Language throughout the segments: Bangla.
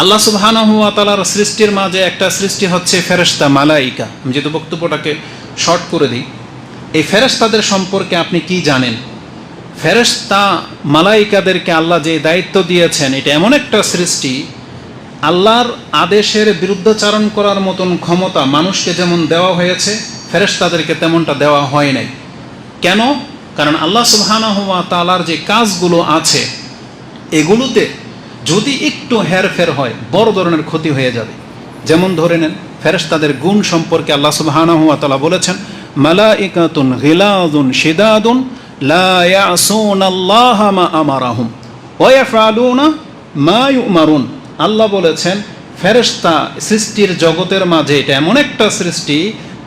আল্লাহ সুবহানাহুয়া তালার সৃষ্টির মাঝে একটা সৃষ্টি হচ্ছে ফেরেশতা, মালাইকা। আমি যেহেতু বক্তব্যটাকে শর্ট করে দিই, এই ফেরেশতাদের সম্পর্কে আপনি কি জানেন? ফেরেশতা, মালাইকাদেরকে আল্লাহ যে দায়িত্ব দিয়েছেন, এটা এমন একটা সৃষ্টি, আল্লাহর আদেশের বিরুদ্ধাচারণ করার মতন ক্ষমতা মানুষকে যেমন দেওয়া হয়েছে, ফেরেশতাদেরকে তেমনটা দেওয়া হয় নাই। কেন? কারণ আল্লাহ সুবহানাহুয়া তালার যে কাজগুলো আছে, এগুলোতে যদি একটু হেরফের হয়, বড় ধরনের ক্ষতি হয়ে যাবে। যেমন ধরে নেন, ফেরেশতাদের গুণ সম্পর্কে আল্লাহ তাআলা বলেছেন, মালাইকাতুন গিলাদুন শিদাদুন আল্লাহ বলেছেন, ফেরেশতা সৃষ্টির জগতের মাঝে এটা এমন একটা সৃষ্টি,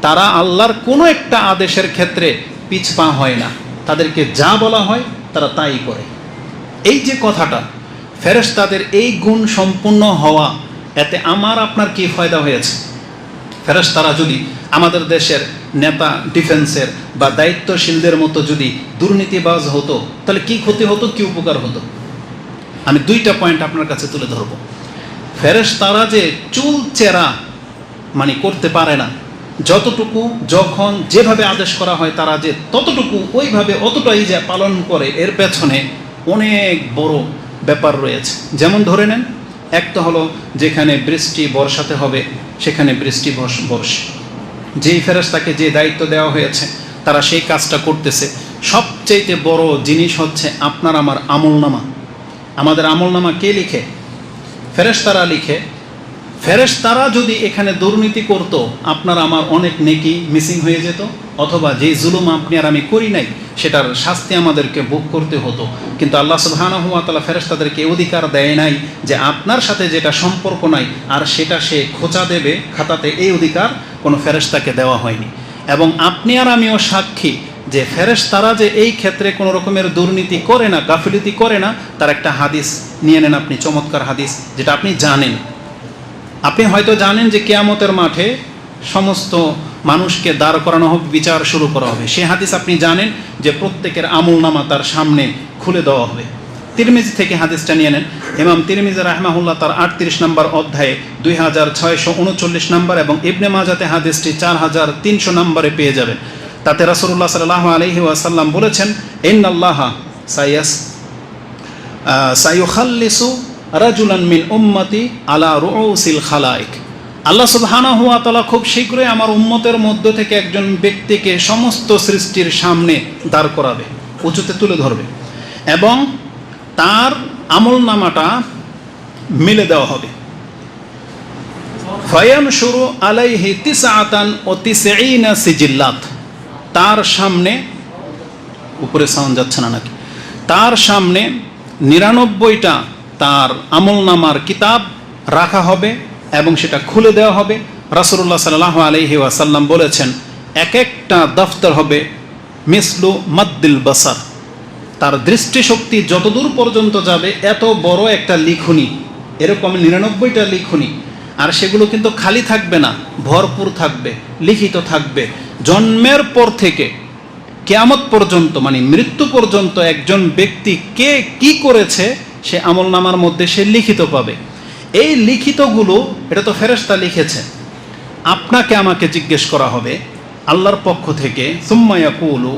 তারা আল্লাহর কোনো একটা আদেশের ক্ষেত্রে পিছপা হয় না। তাদেরকে যা বলা হয়, তারা তাই করে। এই যে কথাটা ফেরেশতাদের এই গুণ সম্পূর্ণ হওয়া, এতে আমার আপনার কি ফায়দা হয়েছে? ফেরেশতারা যদি আমাদের দেশের নেতা, ডিফেন্সের বা দায়িত্বশীলদের মতো যদি দুর্নীতিবাজ হতো, তাহলে কি ক্ষতি হতো, কি উপকার হতো? আমি দুইটা পয়েন্ট আপনার কাছে তুলে ধরবো। ফেরেশতারা যে চুল চেরা মানে করতে পারে না, যতটুকু, যখন যেভাবে আদেশ করা হয় তারা যে ততটুকু, ওইভাবে অতটাই যে পালন করে, এর পেছনে অনেক বড় ব্যাপার রয়েছে। যেমন ধরে নেন এক তো হলো যেখানে বৃষ্টি বর্ষাতে হবে, সেখানে বৃষ্টি বর্ষ- যেই ফেরেশতাকে যে দায়িত্ব দেওয়া হয়েছে, তারা সেই কাজটা করতেছে। সবচাইতে বড় জিনিস হচ্ছে আপনার আমার আমলনামা। আমাদের আমলনামা কে লিখে? ফেরেশতারা লিখে, ফেরেশতারা যদি এখানে দুর্নীতি করত, আপনার আমার অনেক নেকি মিসিং হয়ে যেত। অথবা যে জুলুম আপনি আর আমি করি নাই, সেটার শাস্তি আমাদেরকে ভোগ করতে হতো। কিন্তু আল্লাহ সুবহানাহু ওয়া তাআলা ফেরেশতাদেরকে এই অধিকার দেয় নাই যে আপনার সাথে যেটা সম্পর্ক নাই, আর সেটা সে খোঁচা দেবে খাতাতে, এই অধিকার কোনো ফেরেশতাকে দেওয়া হয়নি। এবং আপনি আর আমিও সাক্ষী যে ফেরেস তারা যে এই ক্ষেত্রে কোনো রকমের দুর্নীতি করে না, গাফিলতি করে না, তার একটা হাদিস নিয়ে নেন আপনি, চমৎকার হাদিস, যেটা আপনি জানেন। আপনি হয়তো জানেন যে কেয়ামতের মাঠে সমস্ত মানুষকে দাঁড় করানো হবে বিচার শুরু করা হবে। সে হাদিস আপনি জানেন যে প্রত্যেকের আমল নামা তার সামনে খুলে দেওয়া হবে। তিরমিজি থেকে হাদিসটা নিয়ে নেন। ইমাম তিরমিজি রাহমাহুল্লাহ তার আটত্রিশ নম্বর অধ্যায়ে দুই হাজার ছয়শো উনচল্লিশ নম্বর এবং ইবনে মাজাতে হাদিসটি চার হাজার তিনশো নম্বরে পেয়ে যাবেন। তাতে রাসূলুল্লাহ সাল্লাহ আলহি ওয়াসাল্লাম বলেছেন ইন আল্লাহ সাইয়াস সাইয়ুখাল্লিসু রাজুলান মিন উম্মতি আলা রুউসিল খালাইক। আল্লাহ সুবহানাহু হুয়া তাআলা খুব শীঘ্রই আমার উম্মতের মধ্য থেকে একজন ব্যক্তিকে সমস্ত সৃষ্টির সামনে দাঁড় করাবে, উঁচুতে তুলে ধরবে এবং তার আমল নামাটা মিলে দেওয়া হবে। ফয়ান শুরু আলাইহি তিসআতান ও তিসঈনা সিজিল্লাত। তার সামনে, উপরে সাউন্ড যাচ্ছে না নাকি? তার সামনে নিরানব্বইটা তার আমলনামার কিতাব রাখা হবে। এবং সেটা খুলে দেওয়া হবে। রাসুল্লাহ সাল্লাহ আলহি ওয়াসাল্লাম বলেছেন, এক একটা দফতর হবে মিসলু মাদ্দিল বাসার। তার দৃষ্টিশক্তি যতদূর পর্যন্ত যাবে, এত বড় একটা লিখনি। এরকম নিরানব্বইটা লিখনি। আর সেগুলো কিন্তু খালি থাকবে না, ভরপুর থাকবে, লিখিত থাকবে। জন্মের পর থেকে, কেয়ামত পর্যন্ত মানে মৃত্যু পর্যন্ত একজন ব্যক্তি কে কি করেছে, সে আমল নামার মধ্যে সে লিখিত পাবে। এই লিখিতগুলো, এটা তো ফেরেশতা লিখেছে। আপনাকে আমাকে জিজ্ঞেস করা হবে, আল্লাহর পক্ষ থেকে সুম্মায়া কুলু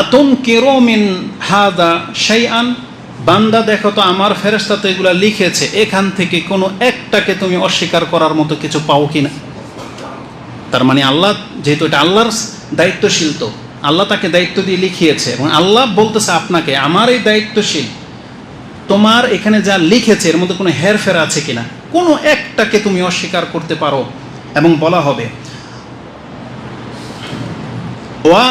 আতুন কেরোমিন হাদা শাইআন? বান্দা, দেখো তো আমার ফেরেশতা তো এগুলা লিখেছে, এখান থেকে কোনো একটাকে তুমি অস্বীকার করার মতো কিছু পাও কি না তার মানে আল্লাহ, যেহেতু এটা আল্লাহর দায়িত্বশীল তো, আল্লাহ তাকে দায়িত্ব দিয়ে লিখিয়েছে, এবং আল্লাহ বলতেছে আপনাকে, আমার এই দায়িত্বশীল। তোমার এখানে যা লিখেছে, এর মধ্যে কোনো হেরফের আছে কিনা? কোনো একটাকে তুমি অস্বীকার করতে পারো এবং বলা হবে, ওয়া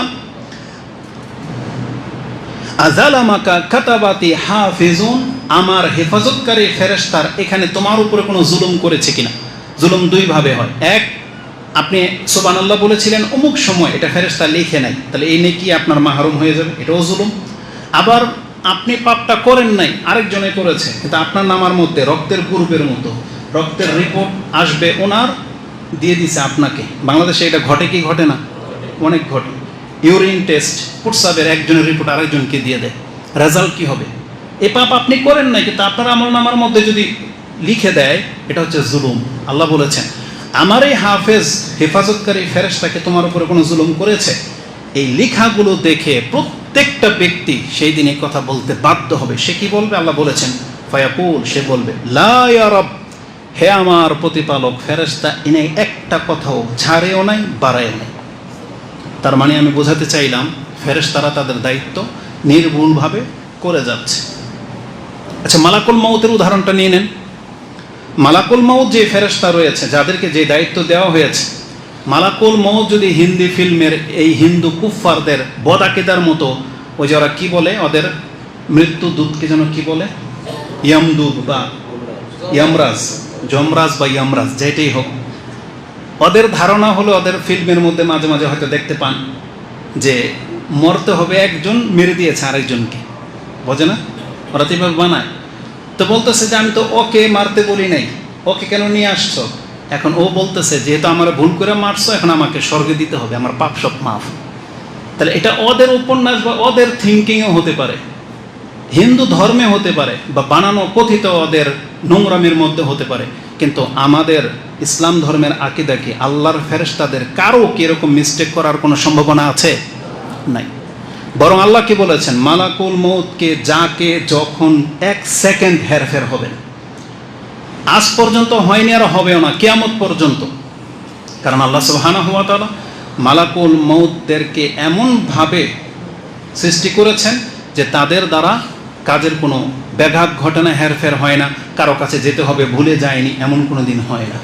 আজালামাকা কাতাবাতি হাফিজুন আমার হেফাজতকারী ফেরেশতার এখানে তোমার উপরে কোনো জুলুম করেছে কিনা? জুলুম দুইভাবে হয়। এক, আপনি সোবান আল্লাহ বলেছিলেন, অমুক সময় এটা ফেরেশতা লিখে নাই, তাহলে এই নেকি আপনার মাহরুম হয়ে যাবে, এটাও জুলুম। আবার আপনি পাপটা করেন নাই, আরেকজনে করেছে। কিন্তু আপনার নামার মধ্যে, রক্তের গ্রুপের মতো, রক্তের রিপোর্ট আসবে ওনার, দিয়ে দিছে আপনাকে। বাংলাদেশে এটা ঘটে কি ঘটে না? অনেক ঘটে। ইউরিন টেস্ট প্রস্রাবের একজনের রিপোর্ট আরেকজনকে দিয়ে দেয়। রেজাল্ট কি হবে? এ পাপ আপনি করেন নাই, কিন্তু আপনার আমল নামার মধ্যে যদি লিখে দেয়, এটা হচ্ছে জুলুম। আল্লাহ বলেছেন, আমার এই হাফেজ হেফাজতকারী ফেরেশতাকে তোমার উপরে কোনো জুলুম করেছে? এই লেখাগুলো দেখে প্রত্যেকটা ব্যক্তি সেই দিন এই কথা বলতে বাধ্য হবে। সে কি বলবে? আল্লাহ বলেছেন, ফায়াকুল সে বলবে, লা হে আমার প্রতিপালক, ফেরেশতা ইনে একটা কথাও ছাড়েও নাই, বাড়ায়ও নাই। তার মানে আমি বোঝাতে চাইলাম, ফেরেশতারা তাদের দায়িত্ব নির্ভুলভাবে করে যাচ্ছে। আচ্ছা মালাকুল মৌতের উদাহরণটা নিয়ে নেন। মালাকুল মাউত যে ফেরেশতা রয়েছে, যাদেরকে যে দায়িত্ব দেওয়া হয়েছে মালাকুল মৌত যদি হিন্দি ফিল্মের এই হিন্দু কুফফারদের বদাকিদার মতো, ওই যে ওরা কী বলে ওদের মৃত্যু দূতকে যেন কি বলে? ইয়ামদূত বা ইয়ামরাজ, যমরাজ বা ইয়ামরাজ, যেটাই হোক। ওদের ধারণা হলো ওদের ফিল্মের মধ্যে মাঝে মাঝে হয়তো দেখতে পান যে মরতে হবে একজন, মেরে দিয়েছে আরেকজনকে। বোঝে না? ওরা তো বানায়। তো বলতেছে যে আমি তো ওকে মারতে বলি নাই। ওকে কেন নিয়ে আসছো? এখন ও বলতেছে, যেহেতু আমার ভুল করে মারছো, এখন আমাকে স্বর্গে দিতে হবে, আমার পাপ সব মাফ। তাহলে এটা ওদের উপন্যাস বা ওদের থিঙ্কিংও হতে পারে, হিন্দু ধর্মে হতে পারে, বা বানানো কথিত ওদের নোংরামের মধ্যে হতে পারে, কিন্তু আমাদের ইসলাম ধর্মের আকিদা কি? আল্লাহর ফেরেশতাদের কারও কি এরকম মিস্টেক করার কোনো সম্ভাবনা আছে? নাই। বরং আল্লাহ কি বলেছেন? মালাকুল মৌতকে যাকে যখন এক সেকেন্ড হেরফের হবে। আজ পর্যন্ত হয়নি আর হবেও না, কেয়ামত পর্যন্ত। কারণ আল্লাহ সুবহানা হুয়া তাআলা মালাকুল মৌতদেরকে এমনভাবে সৃষ্টি করেছেন যে তাদের দ্বারা কাজের কোনো ব্যাঘাত ঘটনা, হেরফের হয় না, কারও কাছে যেতে হবে, ভুলে যায়নি, এমন কোনো দিন হয় না।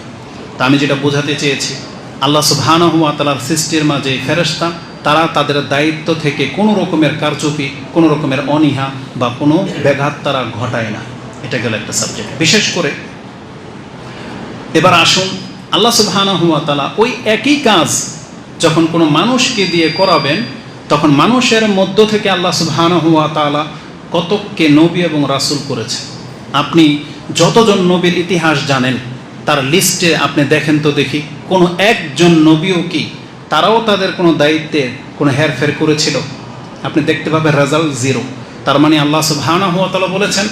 তা আমি যেটা বোঝাতে চেয়েছি, আল্লাহ সুবহানা তালার সৃষ্টির মাঝে ফেরেশতা, তারা তাদের দায়িত্ব থেকে কোনো রকমের কারচুপি, কোনো রকমের অনীহা বা কোনো ব্যাঘাত তারা ঘটায় না। এটা গেল একটা সাবজেক্ট বিশেষ করে এবার আসুন, আল্লাহ সুবহানা হুয়া তালা ওই একই কাজ যখন কোনো মানুষকে দিয়ে করাবেন, তখন মানুষের মধ্য থেকে আল্লাহ সুবহানা হুয়া তালা কতককে নবী এবং রাসুল করেছে আপনি যতজন নবীর ইতিহাস জানেন, তার লিস্টে আপনি দেখেন তো দেখি, কোনো একজন নবীও কি, তারাও তাদের কোনো দায়িত্বে কোনো হেরফের করেছিল? আপনি দেখতে পাবেন রেজাল্ট জিরো। তার মানে আল্লাহ সুবহানা হুয়া তালা বলেছেন,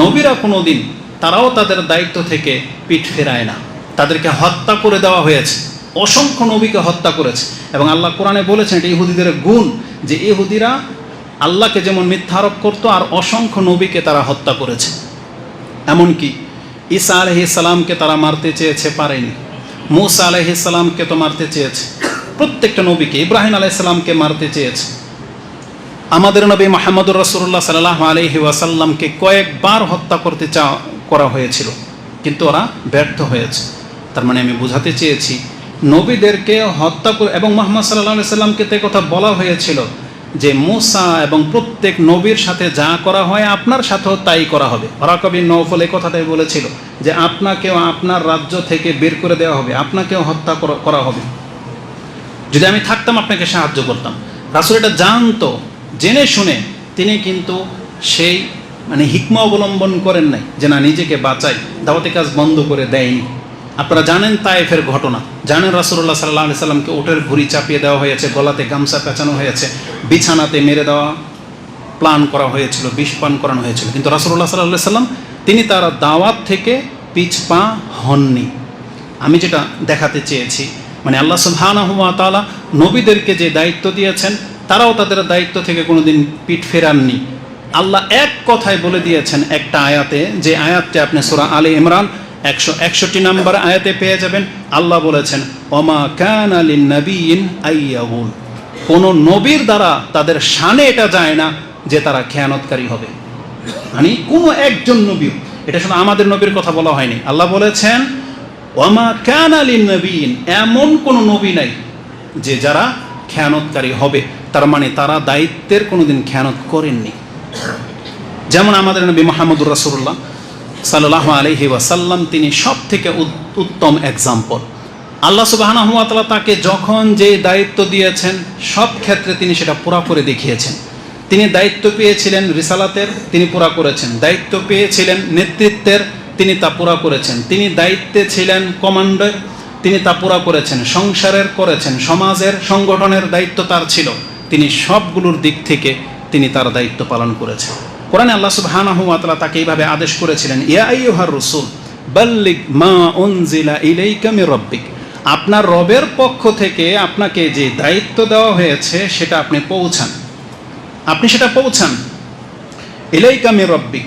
নবীরা কোনো দিন তারাও তাদের দায়িত্ব থেকে পিঠ ফেরায় না। তাদেরকে হত্যা করে দেওয়া হয়েছে। অসংখ্য নবীকে হত্যা করেছে। এবং আল্লাহ কোরআনে বলেছেন, এটা ইহুদিদের গুণ যে ইহুদিরা আল্লাহকে যেমন মিথ্যারোপ করতো, আর অসংখ্য নবীকে তারা হত্যা করেছে। এমনকি ঈসা আলহি সালামকে তারা মারতে চেয়েছে, পারেনি। মৌসা আলহি সালামকে তো মারতে চেয়েছে। প্রত্যেকটা নবীকে, ইব্রাহিম আলাইসাল্লামকে মারতে চেয়েছে। আমাদের নবী মাহমুদুর রসুল্লাহ সাল্লাহ আলহি ওয়াসাল্লামকে কয়েকবার হত্যা করতে চা করা হয়েছিল, কিন্তু ওরা ব্যর্থ হয়েছে। তার মানে আমি বোঝাতে চেয়েছি, নবীদেরকে হত্যা করে এবং মোহাম্মদ সাল্লাহ সাল্লামকে তো কথা বলা হয়েছিল যে, মুসা এবং প্রত্যেক নবীর সাথে যা করা হয় আপনার সাথেও তাই করা হবে। ওরা কবি নৌফল এই কথাটাই বলেছিল যে, আপনাকেও আপনার রাজ্য থেকে বের করে দেওয়া হবে, আপনাকেও হত্যা করা হবে। যদি আমি থাকতাম, আপনাকে সাহায্য করতাম। রাসুল এটা জানতো, জেনে শুনে। তিনি কিন্তু সেই মানে হিকমা অবলম্বন করেন নাই যে না, নিজেকে বাঁচাই, দাওয়াতি কাজ বন্ধ করে দেয়নি। আপনারা জানেন তাইফের ঘটনা। জানেন রাসুল্লাহ সাল্লাহ সাল্লামকে ওটের ঘুরি চাপিয়ে দেওয়া হয়েছে, গলাতে গামছা পেঁচানো হয়েছে, বিছানাতে মেরে দেওয়া প্লান করা হয়েছিল, বিষ পান করানো হয়েছিল। কিন্তু রাসুল্লাহ সাল্লাহ সাল্লাম, তিনি তার দাওয়াত থেকে পিছপা হননি। আমি যেটা দেখাতে চেয়েছি মানে আল্লাহ সুবহানা হুয়া তালা নবীদেরকে যে দায়িত্ব দিয়েছেন, তারাও তাদের দায়িত্ব থেকে কোনোদিন পিঠ ফেরাননি। আল্লাহ এক কথায় বলে দিয়েছেন একটা আয়াতে, যে আয়াতটি আপনি সোরা আলী ইমরান একশো একষট্টি নম্বর আয়াতে পেয়ে যাবেন। আল্লাহ বলেছেন অমা কান আলী নবীন আইয়াবুল কোন নবীর দ্বারা তাদের শানে এটা যায় না যে তারা খেয়ানতকারী হবে। মানে কোনো একজন নবী এটা শুধু আমাদের নবীর কথা বলা হয়নি। আল্লাহ বলেছেন, ওমা কান আলী নবীন এমন কোন নবী নাই যে যারা খেয়ানতকারী হবে। তার মানে তারা দায়িত্বের কোনোদিন খেয়ানত করেননি। যেমন আমাদের নবী মাহমুদুর রাসুল্লাহ সাল্লাহ আলহি ওয়াসাল্লাম, তিনি সব থেকে উত্তম এক্সাম্পল আল্লাহ সুবাহানহমাতালা তাকে যখন যে দায়িত্ব দিয়েছেন, সব ক্ষেত্রে তিনি সেটা পুরা করে দেখিয়েছেন। তিনি দায়িত্ব পেয়েছিলেন রিসালাতের, তিনি পুরা করেছেন। দায়িত্ব পেয়েছিলেন নেতৃত্বের, তিনি তা পুরা করেছেন। তিনি দায়িত্বে ছিলেন কমান্ডার, তিনি তা পুরা করেছেন। সংসারের করেছেন, সমাজের, সংগঠনের দায়িত্ব তার ছিল। তিনি সবগুলোর দিক থেকে তিনি তার দায়িত্ব পালন করেছেন। কোরআনে আল্লাহ সুবহানাহু ওয়া তাআলা তাকে এইভাবে আদেশ করেছিলেন, ইয়া আইয়ুহার রাসূল, বাল্লিগ মা উনজিলা ইলাইকা মির রাব্বিক। আপনার রবের পক্ষ থেকে আপনাকে যে দায়িত্ব দেওয়া হয়েছে, সেটা আপনি পৌঁছান। আপনি সেটা পৌঁছান। ইলাইকা মির রাব্বিক।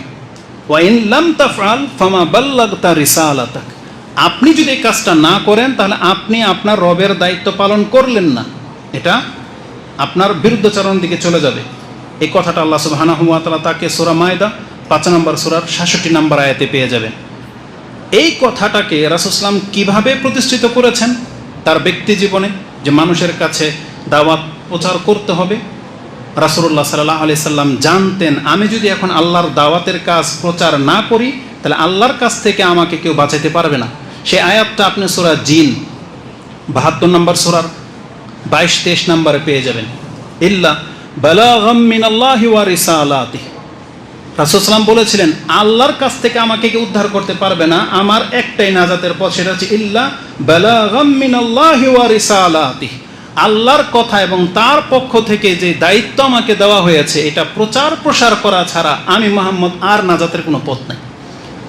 ওয়া ইন লাম তাফআল ফামা বাল্লাগতা রিসালাতাক। আপনি যদি এই কাজটা না করেন, তাহলে আপনি আপনার রবের দায়িত্ব পালন করলেন না। এটা আপনার বিরুদ্ধাচরণ দিকে চলে যাবে। এই কথাটা আল্লাহ সুবহানাহু ওয়া তাআলা তাকে সোরা মায়দা, পাঁচ নম্বর সূরার 66 নম্বর আয়াতে পেয়ে যাবেন। এই কথাটাকে রাসুসলাম কীভাবে প্রতিষ্ঠিত করেছেন? তার ব্যক্তি জীবনে যে মানুষের কাছে দাওয়াত প্রচার করতে হবে রাসুল্লাহ সাল্লাহ আলি সাল্লাম জানতেন, আমি যদি এখন আল্লাহর দাওয়াতের কাজ প্রচার না করি, তাহলে আল্লাহর কাছ থেকে আমাকে কেউ বাঁচাইতে পারবে না। সে আয়াতটা আপনি সোরা জিন, বাহাত্তর নম্বর সোরার বাইশ তেইশ নম্বরে পেয়ে যাবেন। ইল্লা রাসুসলাম বলেছিলেন, আল্লাহর কাছ থেকে আমাকে কেউ উদ্ধার করতে পারবে না। আমার একটাই নাজাতের পথ সেটা হচ্ছে ইল্লা বালাগাম মিনাল্লাহি ওয়া রিসালাতিহি। আল্লাহর কথা এবং তার পক্ষ থেকে যে দায়িত্ব আমাকে দেওয়া হয়েছে, এটা প্রচার প্রসার করা ছাড়া আমি মোহাম্মদ আর নাজাতের কোনো পথ নাই।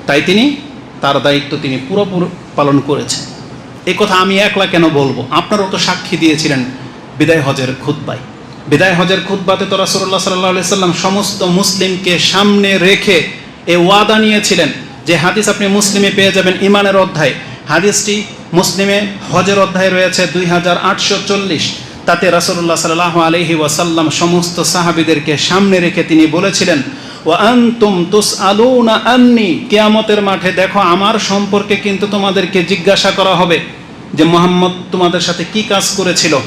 তাই তিনি, তার দায়িত্ব তিনি পুরোপুরি পালন করেছেন। এই কথা আমি একলা কেন বলব? আপনারাও তো সাক্ষী দিয়েছিলেন বিদায় হজের খুদ্বায় বিদায় হজের খুদ্বাতে তো রাসুল্লাহ সাল্লাহ সাল্লাম সমস্ত মুসলিমকে সামনে রেখে এ ওয়াদা নিয়েছিলেন যে হাদিস আপনি মুসলিমে পেয়ে যাবেন ইমানের অধ্যায়। হাদিসটি মুসলিমে হজের অধ্যায় রয়েছে দুই হাজার আটশো চল্লিশ। তাতে রাসুল্লাহ সাল্লাহ আলহি ওয়াসাল্লাম সমস্ত সাহাবিদেরকে সামনে রেখে তিনি বলেছিলেন ও আন্তুম তুস আলু না আন্নি কেয়ামতের মাঠে দেখো আমার সম্পর্কে কিন্তু তোমাদেরকে জিজ্ঞাসা করা হবে যে মোহাম্মদ তোমাদের সাথে কি কাজ করেছিল।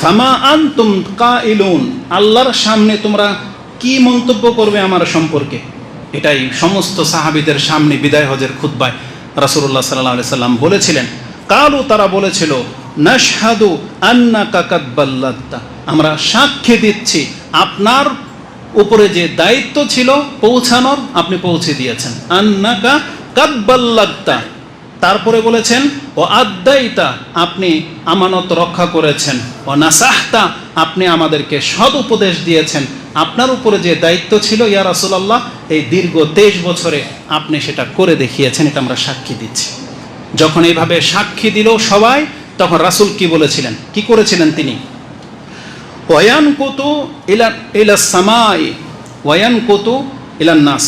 ফামা আন্তুম কা ইলুন আল্লাহর সামনে তোমরা কি মন্তব্য করবে আমার সম্পর্কে? এটাই সমস্ত সাহাবিদের সামনে বিদায় হজের খুদ্বায় রাসুল্লাহ সাল্লাহ সাল্লাম বলেছিলেন, কালু তারা বলেছিল, নাশহাদু আন্না কাকাদ্বাল্লাত্তা আমরা সাক্ষী দিচ্ছি, আপনার উপরে যে দায়িত্ব ছিল পৌঁছানোর, আপনি পৌঁছে দিয়েছেন। আন্নাকা কাদ্বাল্লাত্তা তারপরে বলেছেন, ও আদাইতা আপনি আমানত রক্ষা করেছেন। ও নাসাহতা, আপনি আমাদেরকে সদ উপদেশ দিয়েছেন। আপনার উপরে যে দায়িত্ব ছিল, ইয়া রাসুলাল্লাহ, এই দীর্ঘ তেইশ বছরে আপনি সেটা করে দেখিয়েছেন, এটা আমরা সাক্ষী দিচ্ছি। যখন এইভাবে সাক্ষী দিল সবাই, তখন রাসুল কি বলেছিলেন? কি করেছিলেন তিনি? ওয়ান কুতু ইলা ইলা সামাই ওয়ান কুতু ইলান নাস।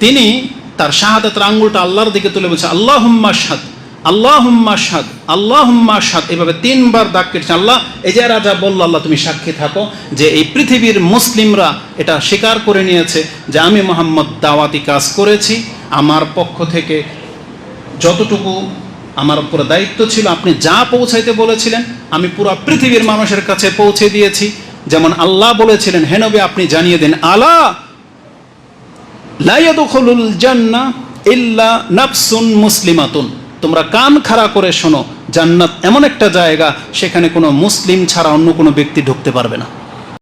তিনি তার শাহাদাতের আঙ্গুলটা আল্লাহর দিকে তুলে বলছে আল্লাহ হুম্মা সাদ আল্লাহ হুম্মা সাদ আল্লাহ হুম্মা এভাবে তিনবার দাগ কেটেছে। আল্লাহ যে রাজা বলল, আল্লাহ তুমি সাক্ষী থাকো যে এই পৃথিবীর মুসলিমরা এটা স্বীকার করে নিয়েছে যে আমি মোহাম্মদ দাওয়াতি কাজ করেছি। আমার পক্ষ থেকে যতটুকু আমার উপরে দায়িত্ব ছিল, আপনি যা পৌঁছাইতে বলেছিলেন, আমি পুরো পৃথিবীর মানুষের কাছে পৌঁছে দিয়েছি। যেমন আল্লাহ বলেছিলেন হেনবে আপনি জানিয়ে দেন, আলা নাফসুন মুসলিমাতুন। তোমরা কান খাড়া করে শোনো, জান্নাত এমন একটা জায়গা, সেখানে কোনো মুসলিম ছাড়া অন্য কোনো ব্যক্তি ঢুকতে পারবে না।